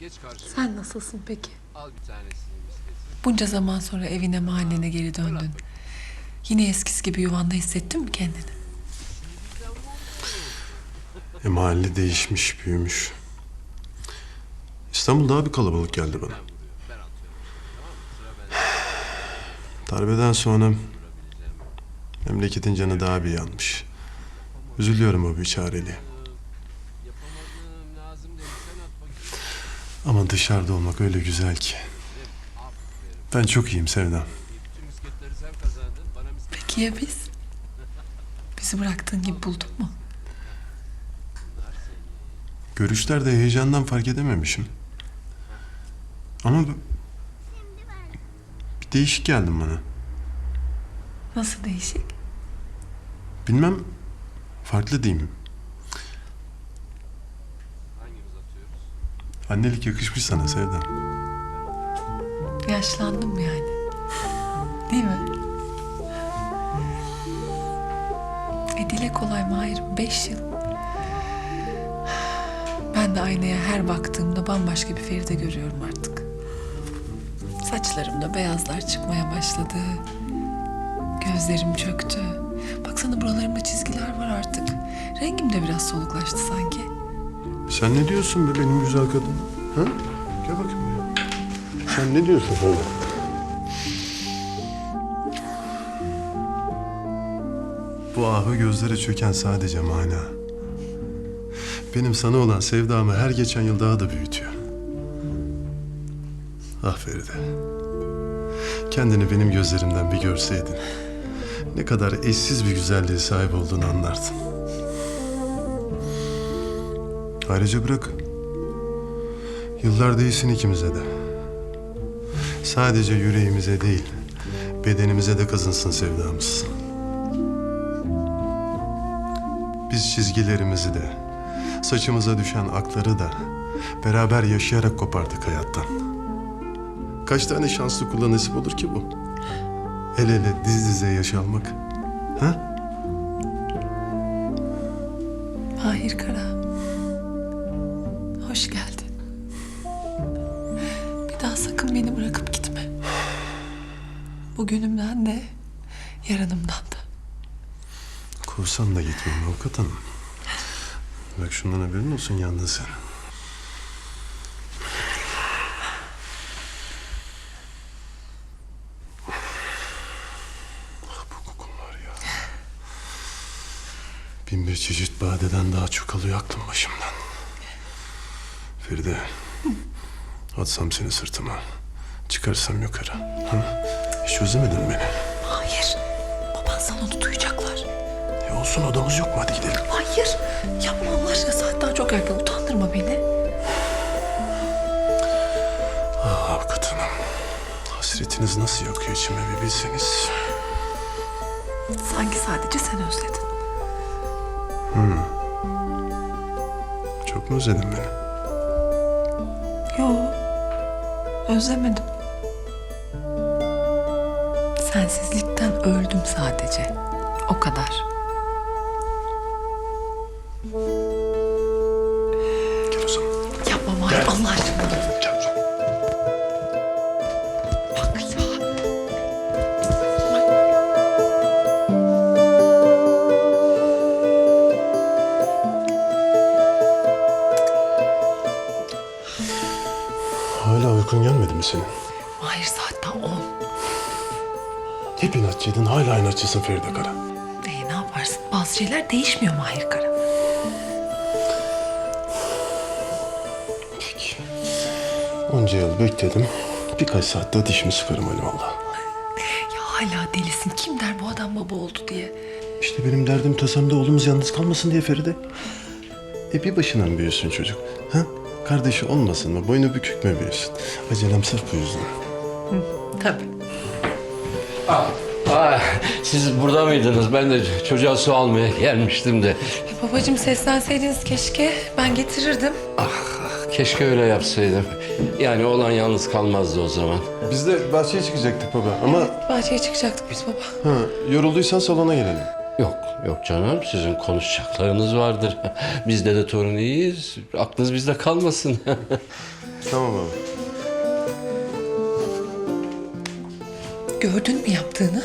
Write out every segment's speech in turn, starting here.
Geç karşıma. Sen nasılsın peki? Al bir tanesini. Bunca zaman sonra evine mahallene geri döndün. Yine eskisi gibi yuvanda hissettin mi kendini? E, mahalle değişmiş, büyümüş. İstanbul daha bir kalabalık geldi bana. Darbeden sonra memleketin canı daha bir yanmış. Üzülüyorum o biçareliğe. Yapamadım lazım değil. Sen at bakayım. Ama dışarıda olmak öyle güzel ki. Ben çok iyiyim Sevdam. Peki ya biz? Bizi bıraktığın gibi buldun mu? Görüşlerde heyecandan fark edememişim. Ama bir bir değişik geldin bana. Nasıl değişik? Bilmem farklı diyeyim. Annelik yakışmış sana Sevdam. Yaşlandım yani? Değil mi? E dile kolay Mahir'im. Beş yıl. Ben de aynaya her baktığımda bambaşka bir Feride görüyorum artık. Saçlarımda beyazlar çıkmaya başladı. Gözlerim çöktü. Baksana buralarımda çizgiler var artık. Rengim de biraz soluklaştı sanki. Sen ne diyorsun be benim güzel kadın? Ha? Gel bakayım buraya. Sen ne diyorsun öyle? Bu ahı gözlere çöken sadece mana. Benim sana olan sevdamı her geçen yıl daha da büyütüyor. Ah Feride. Kendini benim gözlerimden bir görseydin. Ne kadar eşsiz bir güzelliğe sahip olduğunu anlardın. Ayrıca bırak. Yıllar değilsin ikimize de. Sadece yüreğimize değil, bedenimize de kazınsın sevdamız. Biz çizgilerimizi de, saçımıza düşen akları da beraber yaşayarak kopardık hayattan. Kaç tane şanslı nasip olur ki bu? El ele diz dize yaşalmak. Ha? Mahir Kara. Sakın beni bırakıp gitme. Bugünümden de yarınımdan da. Kovsan da gitmem avukat hanım. Bak şundan haberin olsun yandın sen. Ah. Bin bir çeşit badeden daha çok alıyor aklım başımdan. Feride. Atsam seni sırtıma. Çıkarsam yukarı. Ha? Hiç özlemedin mi beni? Hayır. Baban salonu duyacaklar. E olsun odamız yok mu? Hadi gidelim. Hayır. Yapma Allah aşkına saat daha çok erken. Utandırma beni. Ah avukat hanım. Hasretiniz nasıl yakıyor içime bir bilseniz. Sanki sadece sen özledin. Çok mu özledin beni? Yo. Özlemedim. Sensizlikten öldüm sadece. O kadar. Gel o zaman. Yapma Mahir Allah aşkına. Gel o zaman. Bak ya. Hala uykun gelmedi mi senin? Mahir saat daha on. Hep inatçıydın hala inatçısın Feride Kara. E, ne yaparsın? Bazı şeyler değişmiyor Mahir Kara. Peki. Onca yıl bekledim. Birkaç saatte dişimi sıkarım Ali valla. Ya hala delisin. Kim der bu adam baba oldu diye. İşte benim derdim tasamda oğlumuz yalnız kalmasın diye Feride. E bir başına mı büyüsün çocuk? Ha? Kardeşi olmasın mı? Boynu bükük mü büyüsün? Acelem sırf bu yüzden. Tabii. Aa, siz burada mıydınız? Ben de çocuğa su almaya gelmiştim de. Babacığım seslenseydiniz keşke. Ben getirirdim. Ah, ah, keşke öyle yapsaydım. Yani olan yalnız kalmazdı o zaman. Biz de bahçeye çıkacaktık baba ama Bahçeye çıkacaktık biz baba. ha, yorulduysan salona gelelim. Yok, yok canım. Sizin konuşacaklarınız vardır. Bizde de torun iyiyiz. Aklınız bizde kalmasın. Tamam abi. Gördün mü yaptığını?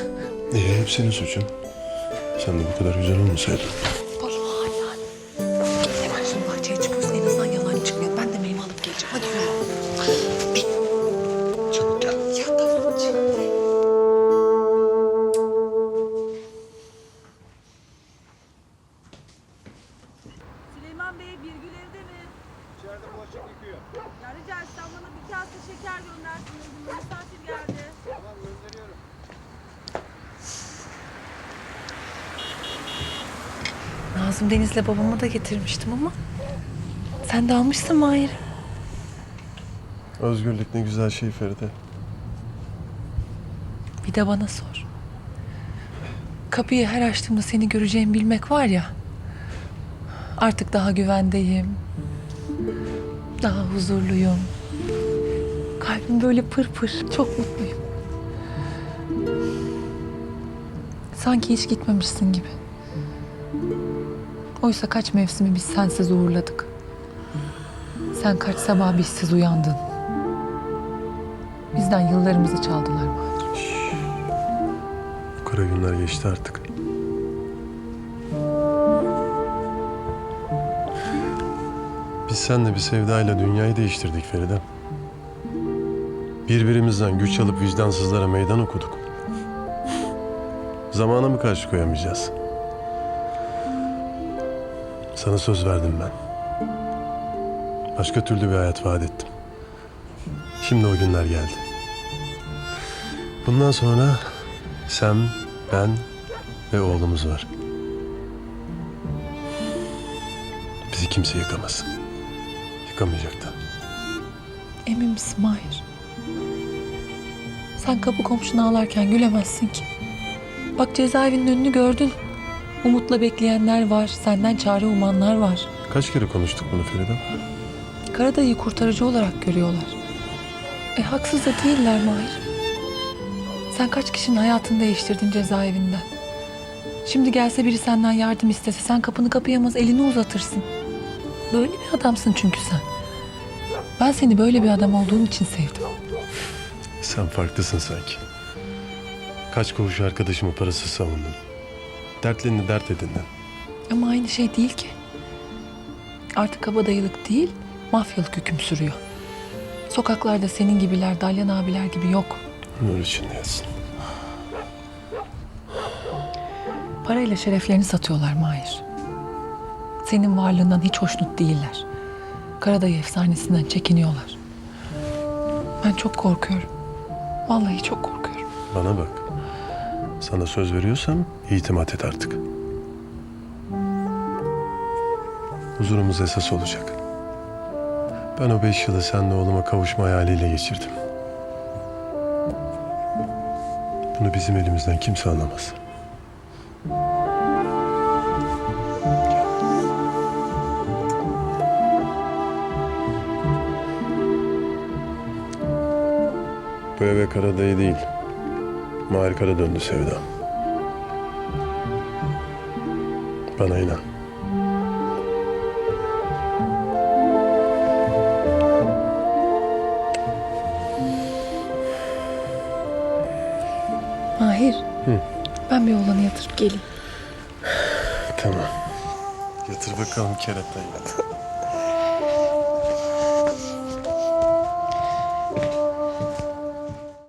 Ee, hep senin suçun. Sen de bu kadar güzel olmasaydın. Nazım Deniz'le babamı da getirmiştim ama sen de almışsın Mahir'i. Özgürlük ne güzel şey Feride. Bir de bana sor. Kapıyı her açtığımda seni göreceğimi bilmek var ya. Artık daha güvendeyim. Daha huzurluyum. Kalbim böyle pır pır. Çok mutluyum. Sanki hiç gitmemişsin gibi. Oysa kaç mevsimi biz sensiz uğurladık. Sen kaç sabah bizsiz uyandın. Bizden yıllarımızı çaldılar Mahir. Bu kara günler geçti artık. Biz seninle bir sevdayla dünyayı değiştirdik Feride. Birbirimizden güç alıp vicdansızlara meydan okuduk. Zamana mı karşı koyamayacağız? Sana söz verdim ben. Başka türlü bir hayat vaat ettim. Şimdi o günler geldi. Bundan sonra sen, ben ve oğlumuz var. Bizi kimse yıkamaz. Yıkamayacak da. Emin misin Mahir? Sen kapı komşunu ağlarken gülemezsin ki. Bak cezaevinin önünü gördün. Umutla bekleyenler var, senden çare umanlar var. Kaç kere konuştuk bunu Feride? Karadayı kurtarıcı olarak görüyorlar. E haksız da değiller Mahir. Sen kaç kişinin hayatını değiştirdin cezaevinden. Şimdi gelse biri senden yardım istese sen kapını kapayamaz elini uzatırsın. Böyle bir adamsın çünkü sen. Ben seni böyle bir adam olduğun için sevdim. Sen farklısın sanki. Kaç koğuş arkadaşımı parasız savundun. Dertlerini dert edindin. Ama aynı şey değil ki. Artık kabadayılık değil, mafyalık hüküm sürüyor. Sokaklarda senin gibiler, Dalyan abiler gibi yok. Nur içinde yatsın. Parayla şereflerini satıyorlar Mahir. Senin varlığından hiç hoşnut değiller. Karadayı efsanesinden çekiniyorlar. Ben çok korkuyorum. Vallahi çok korkuyorum. Bana bak. Sana söz veriyorsam itimat et artık. Huzurumuz esas olacak. Ben o beş yılı senle oğluma kavuşma hayaliyle geçirdim. Bunu bizim elimizden kimse alamaz. Bu eve Karadayı değil, Mahir Kara döndü Sevda. Bana inan. Mahir. Ben bir oğlanı yatırıp geleyim. Tamam. Yatır bakalım keratayı.